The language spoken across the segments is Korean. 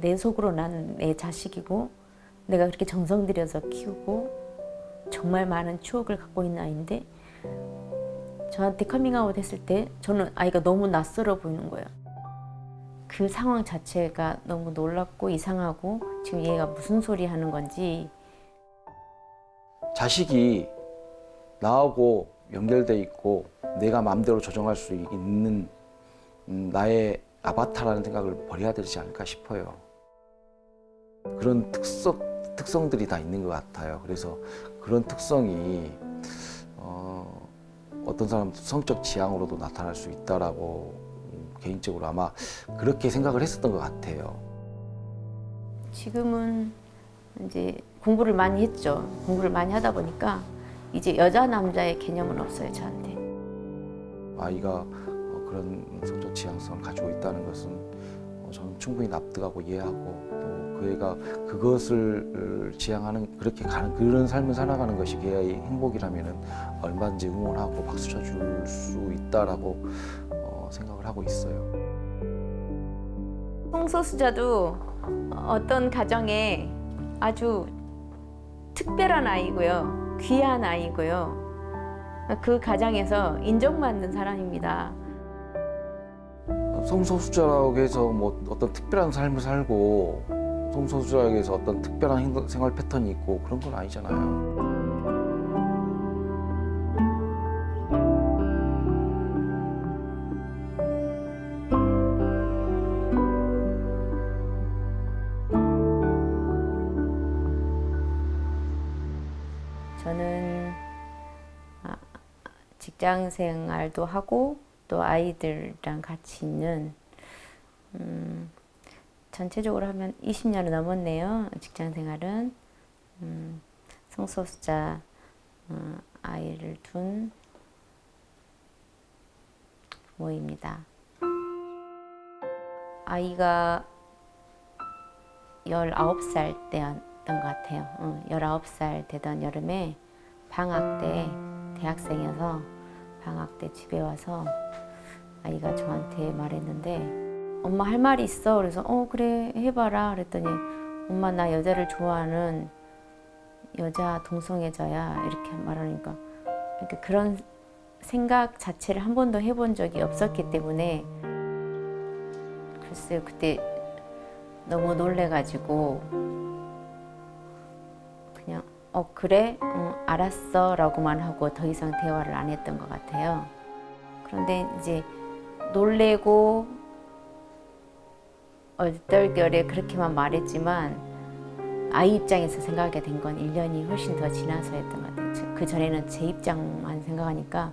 내 속으로 난 내 자식이고 내가 그렇게 정성 들여서 키우고 정말 많은 추억을 갖고 있는 아이인데 저한테 커밍아웃 했을 때 저는 아이가 너무 낯설어 보이는 거예요. 그 상황 자체가 너무 놀랍고 이상하고 지금 얘가 무슨 소리 하는 건지 자식이 나하고 연결돼 있고 내가 마음대로 조정할 수 있는 음, 나의 아바타라는 생각을 버려야 되지 않을까 싶어요. 그런 특성 특성들이 다 있는 것 같아요. 그래서 그런 특성이 어, 어떤 사람 성적 지향으로도 나타날 수 있다라고 음, 개인적으로 아마 그렇게 생각을 했었던 것 같아요. 지금은 이제 공부를 많이 했죠. 공부를 많이 하다 보니까 이제 여자 남자의 개념은 없어요 저한테. 아이가 어, 그런 성적 지향성을 가지고 있다는 것은 어, 저는 충분히 납득하고 이해하고 또 그 애가 그것을 지향하는 그렇게 가는 그런 삶을 살아가는 것이 그 아이의 행복이라면은 얼마든지 응원하고 박수 쳐줄 수 있다라고 어, 생각을 하고 있어요. 홍소수자도 어떤 가정에 아주 특별한 아이고요. 귀한 아이고요. 그 가정에서 인정받는 사람입니다. 성소수자라고 해서 뭐 어떤 특별한 삶을 살고 성소수자에게 해서 어떤 특별한 생활 패턴이 있고 그런 건 아니잖아요. 저는 아, 직장 생활도 하고 또 아이들이랑 같이 있는 음, 전체적으로 하면 20년을 넘었네요. 직장 생활은 음, 성소수자 어, 아이를 둔 부모입니다. 아이가 19살 때였던 것 같아요. 응, 19살 되던 여름에 방학 때 대학생이어서 방학 때 집에 와서 아이가 저한테 말했는데 엄마 할 말이 있어. 그래서 어 그래 해봐라. 그랬더니 엄마 나 여자를 좋아하는 여자 동성애자야 이렇게 말하니까 이렇게 그런 생각 자체를 한 번도 해본 적이 없었기 때문에 글쎄요 그때 너무 놀래가지고 그냥 어 그래 응, 알았어 라고만 하고 더 이상 대화를 안 했던 것 같아요. 그런데 이제 놀래고 얼떨결에 그렇게만 말했지만 아이 입장에서 생각하게 된 건 1년이 훨씬 더 지나서였던 것 같아요. 그 전에는 제 입장만 생각하니까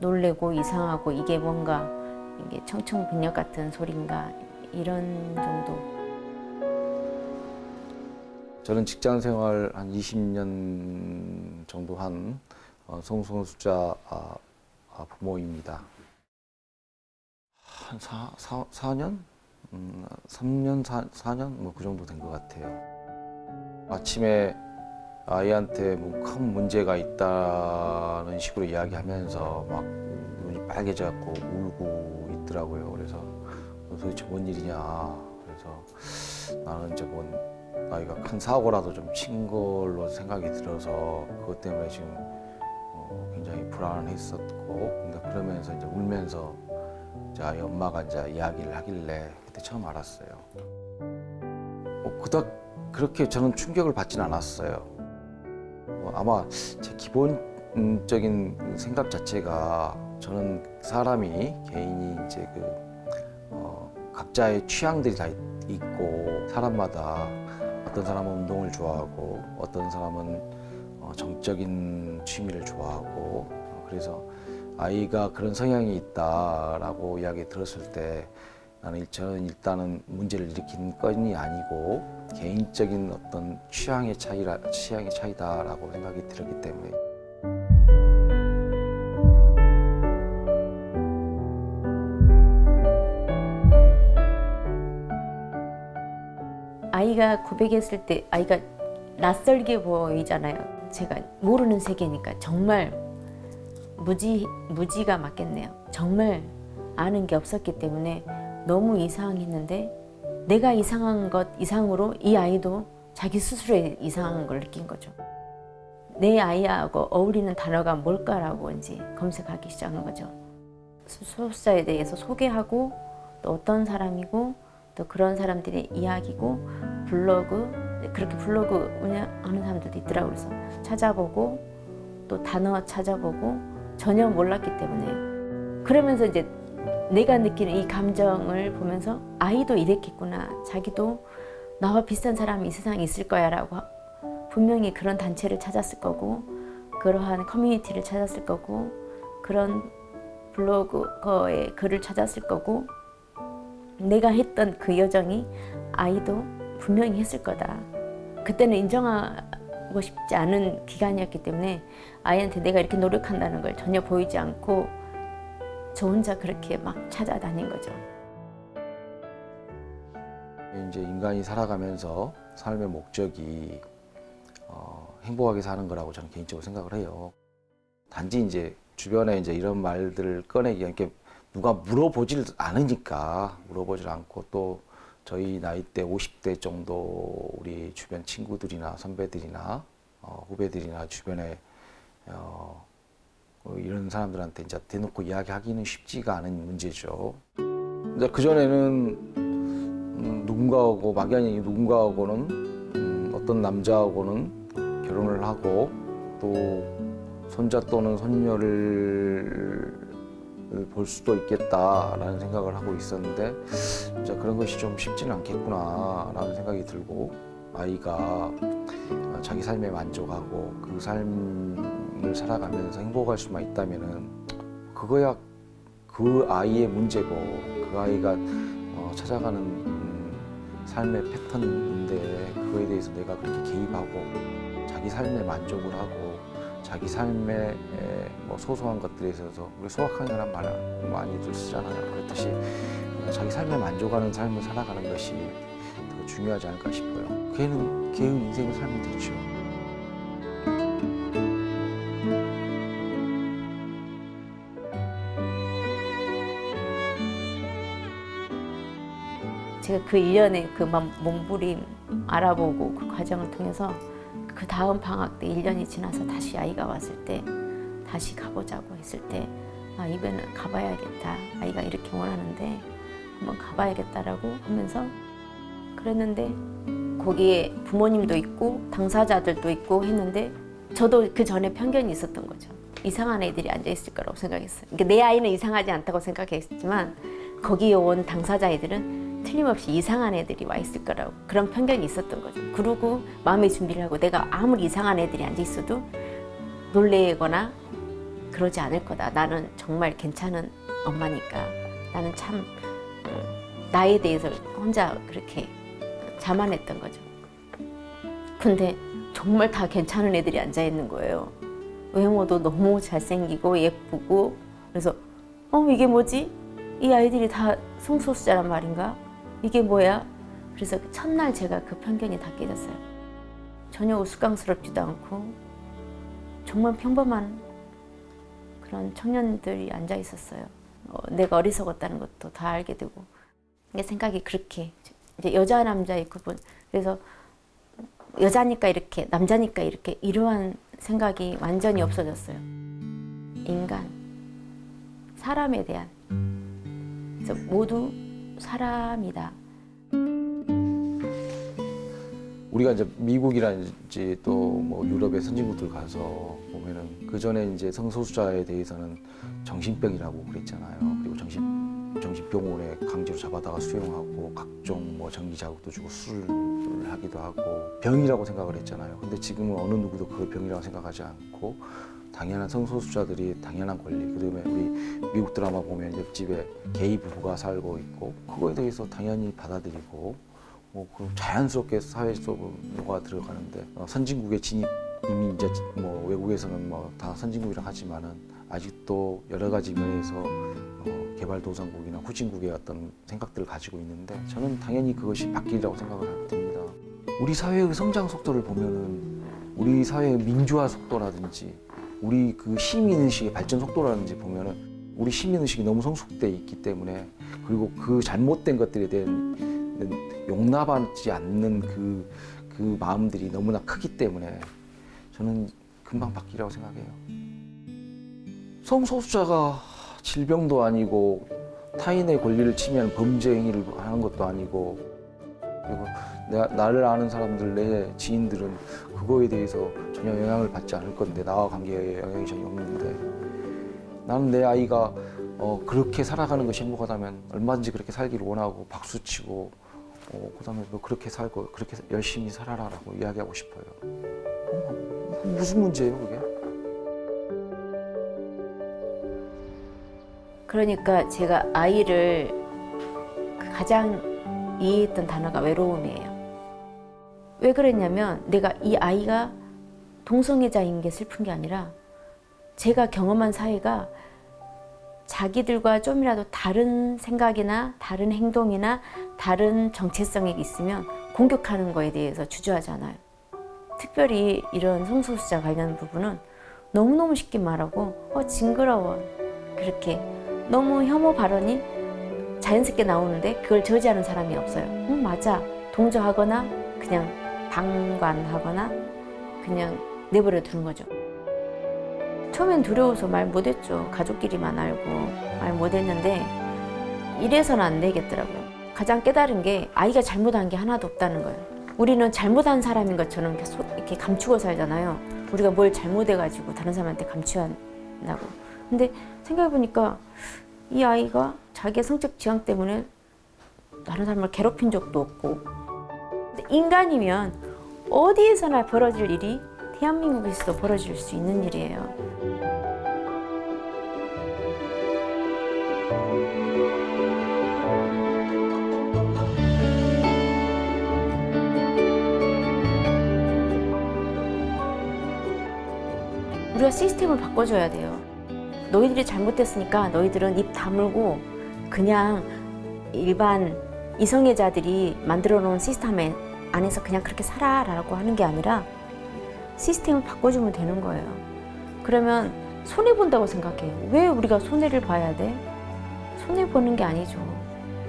놀래고 이상하고 이게 뭔가 이게 청청백력 같은 소린가 이런 정도 저는 직장 생활 한 20년 정도 한 어, 성소수자 아, 아, 부모입니다. 한 4, 사 4년? 음, 3년, 4, 4년? 뭐 그 정도 된 것 같아요. 아침에 아이한테 뭐 큰 문제가 있다는 식으로 이야기하면서 막 눈이 빨개져 갖고 울고 있더라고요. 그래서 도대체 뭔 일이냐. 그래서 나는 저건 아이가 큰 사고라도 좀 친 걸로 생각이 들어서 그것 때문에 지금 어, 굉장히 불안했었고 근데 그러면서 이제 울면서 이제 아이 엄마가 이제 이야기를 하길래 그때 처음 알았어요. 어, 그닥 그렇게 저는 충격을 받진 않았어요. 어, 아마 제 기본적인 생각 자체가 저는 사람이 개인이 이제 그 어, 각자의 취향들이 다 있- 있고 사람마다 어떤 사람은 운동을 좋아하고 어떤 사람은 어, 정적인 취미를 좋아하고 어, 그래서 아이가 그런 성향이 있다라고 이야기 들었을 때 나는 일- 저는 일단은 문제를 일으킨 건이 아니고 개인적인 어떤 취향의 차이라 취향의 차이다라고 생각이 들었기 때문에 아이가 고백했을 때 아이가 낯설게 보이잖아요. 제가 모르는 세계니까 정말 무지 무지가 맞겠네요. 정말 아는 게 없었기 때문에 너무 이상했는데 내가 이상한 것 이상으로 이 아이도 자기 스스로의 이상한 걸 느낀 거죠. 내 아이하고 어울리는 단어가 뭘까라고 이제 검색하기 시작한 거죠. 소속사에 대해서 소개하고 또 어떤 사람이고 또 그런 사람들의 이야기고 블로그 그렇게 블로그 운영하는 사람들도 있더라고요. 그래서 찾아보고 또 단어 찾아보고 전혀 몰랐기 때문에 그러면서 이제 내가 느끼는 이 감정을 보면서 아이도 이랬겠구나. 자기도 나와 비슷한 사람이 이 세상에 있을 거야 라고 분명히 그런 단체를 찾았을 거고 그러한 커뮤니티를 찾았을 거고 그런 블로그에 글을 찾았을 거고 내가 했던 그 여정이 아이도 분명히 했을 거다. 그때는 인정하고 싶지 않은 기간이었기 때문에 아이한테 내가 이렇게 노력한다는 걸 전혀 보이지 않고 저 혼자 그렇게 막 찾아다닌 거죠. 이제 인간이 살아가면서 삶의 목적이 어, 행복하게 사는 거라고 저는 개인적으로 생각을 해요. 단지 이제 주변에 이제 이런 말들을 꺼내기 이렇게 누가 물어보질 않으니까 물어보질 않고 또 저희 나이대 50대 정도 우리 주변 친구들이나 선배들이나 어, 후배들이나 주변에 어, 어, 이런 사람들한테 이제 대놓고 이야기하기는 쉽지가 않은 문제죠. 이제 그 전에는 음, 누군가하고 막연히 누군가하고는 음, 어떤 남자하고는 결혼을 하고 또 손자 또는 손녀를 볼 수도 있겠다라는 생각을 하고 있었는데 이제 그런 것이 좀 쉽지는 않겠구나라는 생각이 들고 아이가 자기 삶에 만족하고 그 삶을 살아가면서 행복할 수만 있다면은 그거야 그 아이의 문제고 그 아이가 어, 찾아가는 음, 삶의 패턴인데 그거에 대해서 내가 그렇게 개입하고 자기 삶에 만족을 하고 자기 삶의 에, 뭐 소소한 것들에 있어서 우리 소확행이라는 말 많이들 쓰잖아요. 그렇듯이 어, 자기 삶에 만족하는 삶을 살아가는 것이 더 중요하지 않을까 싶어요. 걔는 걔의 인생을 살면 되죠. 제가 그 1년의 그 맘- 몸부림 알아보고 그 과정을 통해서 그 다음 방학 때 1년이 지나서 다시 아이가 왔을 때 다시 가보자고 했을 때 아, 이번에는 가봐야겠다. 아이가 이렇게 원하는데 한번 가봐야겠다라고 하면서 그랬는데 거기에 부모님도 있고 당사자들도 있고 했는데 저도 그 전에 편견이 있었던 거죠. 이상한 애들이 앉아 있을 거라고 생각했어요. 그러니까 내 아이는 이상하지 않다고 생각했지만 거기에 온 당사자 애들은 틀림없이 이상한 애들이 와 있을 거라고 그런 편견이 있었던 거죠. 그러고 마음의 준비를 하고 내가 아무리 이상한 애들이 앉아 있어도 놀래거나 그러지 않을 거다. 나는 정말 괜찮은 엄마니까 나는 참 어, 나에 대해서 혼자 그렇게 자만했던 거죠. 근데 정말 다 괜찮은 애들이 앉아 있는 거예요. 외모도 너무 잘생기고 예쁘고 그래서 어 이게 뭐지? 이 아이들이 다 성소수자란 말인가? 이게 뭐야? 그래서 그 첫날 제가 그 편견이 다 깨졌어요. 전혀 우스꽝스럽지도 않고 정말 평범한 그런 청년들이 앉아 있었어요. 어, 내가 어리석었다는 것도 다 알게 되고 내 생각이 그렇게 이제 여자 남자의 구분 그래서 여자니까 이렇게 남자니까 이렇게 이러한 생각이 완전히 없어졌어요. 인간 사람에 대한 모두 사람이다. 우리가 이제 미국이라든지 또 뭐 유럽의 선진국들 가서 보면은 그 전에 이제 성소수자에 대해서는 정신병이라고 그랬잖아요. 그리고 정신 정신병원에 강제로 잡아다가 수용하고 각종 뭐 전기 자극도 주고 수술을 하기도 하고 병이라고 생각을 했잖아요. 근데 지금은 어느 누구도 그걸 병이라고 생각하지 않고 당연한 성소수자들이 당연한 권리. 그다음에 우리 미국 드라마 보면 옆집에 게이 부부가 살고 있고 그거에 대해서 당연히 받아들이고 뭐그 자연스럽게 사회 속으로 녹아 들어가는데 어, 선진국의 진입 이미 이제 뭐 외국에서는 뭐 다 선진국이라 하지만은 아직도 여러 가지 면에서 어, 개발도상국이나 후진국의 어떤 생각들을 가지고 있는데 저는 당연히 그것이 바뀌리라고 생각을 됩니다. 우리 사회의 성장 속도를 보면은 우리 사회의 민주화 속도라든지 우리 그 시민의식의 발전 속도라든지 보면은 우리 시민의식이 너무 성숙돼 있기 때문에 그리고 그 잘못된 것들에 대한 용납하지 않는 그, 그 마음들이 너무나 크기 때문에 저는 금방 바뀌라고 생각해요. 성소수자가 질병도 아니고 타인의 권리를 침해하는 범죄 행위를 하는 것도 아니고 그리고 내가 나를 아는 사람들 내 지인들은 그거에 대해서 전혀 영향을 받지 않을 건데 나와 관계에 영향이 전혀 없는데 나는 내 아이가 어, 그렇게 살아가는 것이 행복하다면 얼마든지 그렇게 살기를 원하고 박수치고 어, 그다음에 너 그렇게 살고 그렇게 열심히 살아라라고 이야기하고 싶어요. 어, 무슨 문제예요 그게? 그러니까 제가 아이를 가장 이해했던 단어가 외로움이에요. 왜 그랬냐면 내가 이 아이가 동성애자인 게 슬픈 게 아니라 제가 경험한 사회가 자기들과 좀이라도 다른 생각이나 다른 행동이나 다른 정체성이 있으면 공격하는 거에 대해서 주저하잖아요. 특별히 이런 성소수자 관련 부분은 너무너무 쉽게 말하고 어 징그러워 그렇게 너무 혐오 발언이 자연스럽게 나오는데 그걸 저지하는 사람이 없어요. 응, 맞아. 동조하거나 그냥 방관하거나 그냥 내버려 두는 거죠. 처음엔 두려워서 말 못했죠. 가족끼리만 알고 말 못했는데 이래서는 안 되겠더라고요. 가장 깨달은 게 아이가 잘못한 게 하나도 없다는 거예요. 우리는 잘못한 사람인 것처럼 이렇게, 감추고 살잖아요. 우리가 뭘 잘못해가지고 다른 사람한테 감춰야 한다고. 근데 생각해보니까 이 아이가 자기의 성적 지향 때문에 다른 사람을 괴롭힌 적도 없고 인간이면 어디에서나 벌어질 일이 대한민국에서도 벌어질 수 있는 일이에요. 우리가 시스템을 바꿔줘야 돼요. 너희들이 잘못됐으니까 너희들은 입 다물고 그냥 일반 이성애자들이 만들어 놓은 시스템 안에서 그냥 그렇게 살아라고 하는 게 아니라 시스템을 바꿔주면 되는 거예요. 그러면 손해 본다고 생각해요. 왜 우리가 손해를 봐야 돼? 손해 보는 게 아니죠.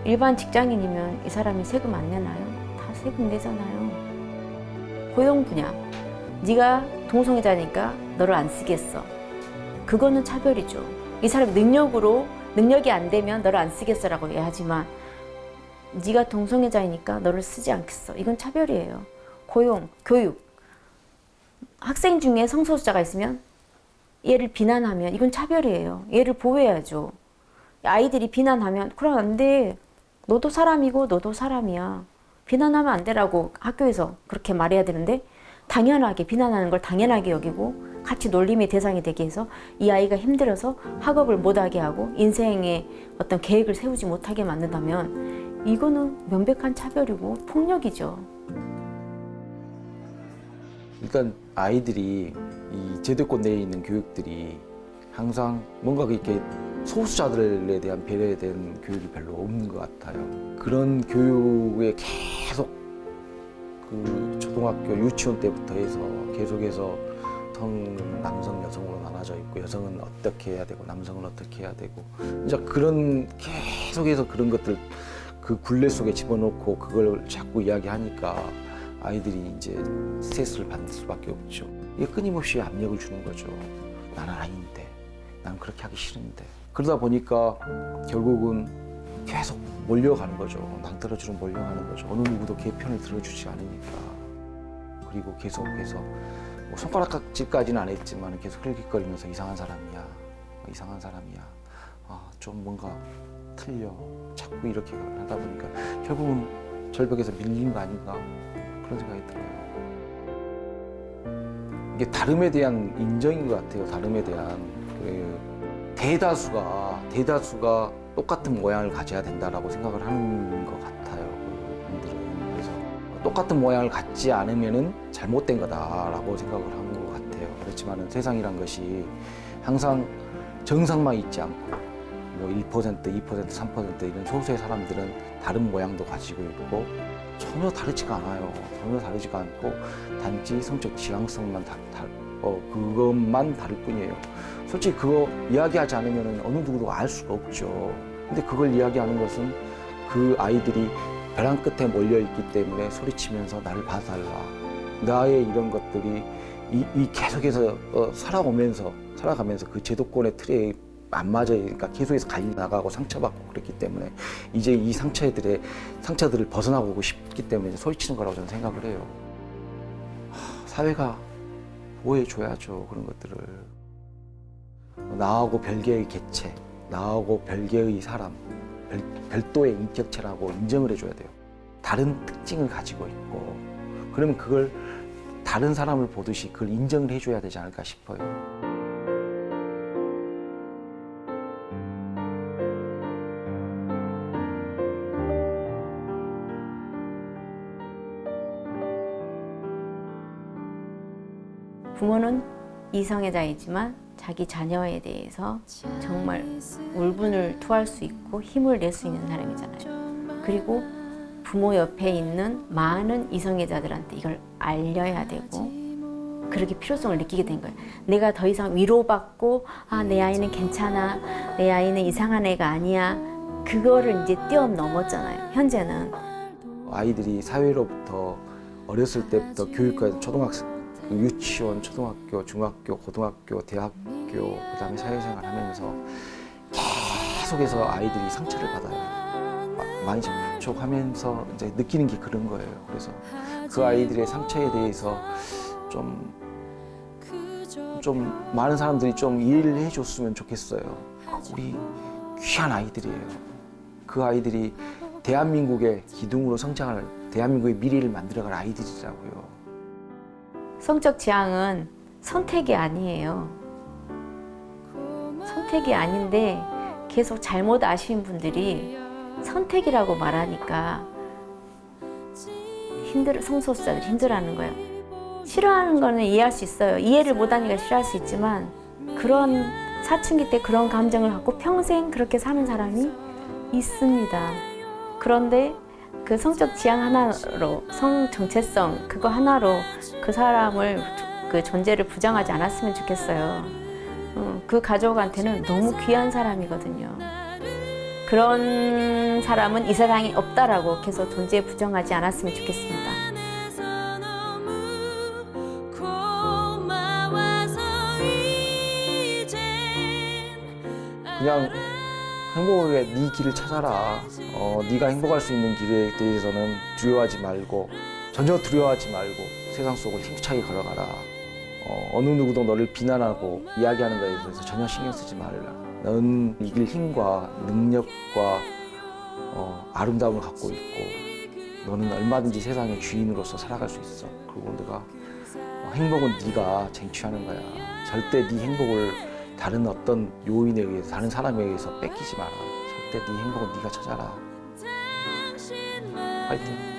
일반 직장인이면 이 사람이 세금 안 내나요? 다 세금 내잖아요. 고용 분야. 네가 동성애자니까 너를 안 쓰겠어. 그거는 차별이죠. 이 사람이 능력으로 능력이 안 되면 너를 안 쓰겠어라고 얘기하지만 네가 동성애자이니까 너를 쓰지 않겠어. 이건 차별이에요. 고용, 교육. 학생 중에 성소수자가 있으면 얘를 비난하면 이건 차별이에요. 얘를 보호해야죠. 아이들이 비난하면 그럼 안 돼. 너도 사람이고 너도 사람이야. 비난하면 안 되라고 학교에서 그렇게 말해야 되는데 당연하게 비난하는 걸 당연하게 여기고 같이 놀림의 대상이 되게 해서 이 아이가 힘들어서 학업을 못하게 하고 인생의 어떤 계획을 세우지 못하게 만든다면 이거는 명백한 차별이고 폭력이죠. 일단 아이들이 이 제도권 내에 있는 교육들이 항상 뭔가 이렇게 소수자들에 대한 배려에 대한 교육이 별로 없는 것 같아요. 그런 교육에 계속 그 초등학교 유치원 때부터 해서 계속해서 성은 남성 여성으로 나눠져 있고 여성은 어떻게 해야 되고 남성은 어떻게 해야 되고 이제 그런 계속해서 그런 것들 그 굴레 속에 집어넣고 그걸 자꾸 이야기하니까 아이들이 이제 스트레스를 받을 수밖에 없죠. 이게 끊임없이 압력을 주는 거죠. 나는 아닌데, 난 그렇게 하기 싫은데. 그러다 보니까 결국은 계속 몰려가는 거죠. 낭떠러지로 몰려가는 거죠. 어느 누구도 걔 편을 들어주지 않으니까. 그리고 계속해서 뭐 손가락질까지는 안 했지만 계속 흘깃거리면서 이상한 사람이야, 이상한 사람이야. 아, 좀 뭔가 틀려. 자꾸 이렇게 하다 보니까 결국은 절벽에서 밀린 거 아닌가 그런 생각이 들어요. 이게 다름에 대한 인정인 것 같아요. 다름에 대한 그 대다수가 대다수가 똑같은 모양을 가져야 된다라고 생각을 하는 것 같아요. 그분들은 그래서 똑같은 모양을 갖지 않으면은 잘못된 거다라고 생각을 하는 것 같아요. 그렇지만은 세상이란 것이 항상 정상만 있지 않고 뭐 1%, 2%, 3% 이런 소수의 사람들은 다른 모양도 가지고 있고 전혀 다르지가 않아요. 전혀 다르지가 않고 단지 성적 지향성만 다, 다, 어, 그것만 다를 뿐이에요. 솔직히 그거 이야기하지 않으면 어느 누구도 알 수가 없죠. 근데 그걸 이야기하는 것은 그 아이들이 벼랑 끝에 몰려 있기 때문에 소리치면서 나를 봐달라. 나의 이런 것들이 이, 이 계속해서 어, 살아오면서 살아가면서 그 제도권의 틀에 안 맞아요. 그러니까 계속해서 갈리 나가고 상처받고 그랬기 때문에 이제 이 상처들의 상처들을 벗어나고 싶기 때문에 소리치는 거라고 저는 생각을 해요. 하, 사회가 보호해줘야죠 그런 것들을 나하고 별개의 개체, 나하고 별개의 사람, 별, 별도의 인격체라고 인정을 해줘야 돼요. 다른 특징을 가지고 있고 그러면 그걸 다른 사람을 보듯이 그걸 인정을 해줘야 되지 않을까 싶어요. 부모는 이성애자이지만 자기 자녀에 대해서 정말 울분을 토할 수 있고 힘을 낼 수 있는 사람이잖아요. 그리고 부모 옆에 있는 많은 이성애자들한테 이걸 알려야 되고 그렇게 필요성을 느끼게 된 거예요. 내가 더 이상 위로받고 아 내 아이는 괜찮아, 내 아이는 이상한 애가 아니야. 그거를 이제 뛰어넘었잖아요. 현재는 아이들이 사회로부터 어렸을 때부터 교육과 초등학생, 그 유치원, 초등학교, 중학교, 고등학교, 대학교, 그 다음에 사회생활 하면서 계속해서 아이들이 상처를 받아요. 마- 많이 접촉하면서 이제 느끼는 게 그런 거예요. 그래서 그 아이들의 상처에 대해서 좀, 좀 많은 사람들이 좀 이해를 해줬으면 좋겠어요. 우리 귀한 아이들이에요. 그 아이들이 대한민국의 기둥으로 성장할 대한민국의 미래를 만들어갈 아이들이라고요. 성적 지향은 선택이 아니에요. 선택이 아닌데 계속 잘못 아시는 분들이 선택이라고 말하니까 힘들 성소수자들 힘들어하는 거예요. 싫어하는 거는 이해할 수 있어요. 이해를 못하니까 싫어할 수 있지만 그런 사춘기 때 그런 감정을 갖고 평생 그렇게 사는 사람이 있습니다. 그런데 그 성적 지향 하나로 성 정체성 그거 하나로 그 사람을 그 존재를 부정하지 않았으면 좋겠어요. 어, 그 가족한테는 너무 귀한 사람이거든요. 그런 사람은 이 세상에 없다라고 계속 존재 부정하지 않았으면 좋겠습니다. 그냥 위해 네 길을 찾아라. 어, 네가 행복할 수 있는 길에 대해서는 두려워하지 말고 전혀 두려워하지 말고 세상 속을 힘차게 걸어가라. 어, 어느 누구도 너를 비난하고 이야기하는 것에 대해서 전혀 신경 쓰지 말라. 넌 이길 힘과 능력과 어, 아름다움을 갖고 있고 너는 얼마든지 세상의 주인으로서 살아갈 수 있어. 그리고 네가 어, 행복은 네가 쟁취하는 거야. 절대 네 행복을 다른 어떤 요인에 의해서 다른 사람에 의해서 뺏기지 마라. 절대 네 행복은 네가 찾아라. 화이팅.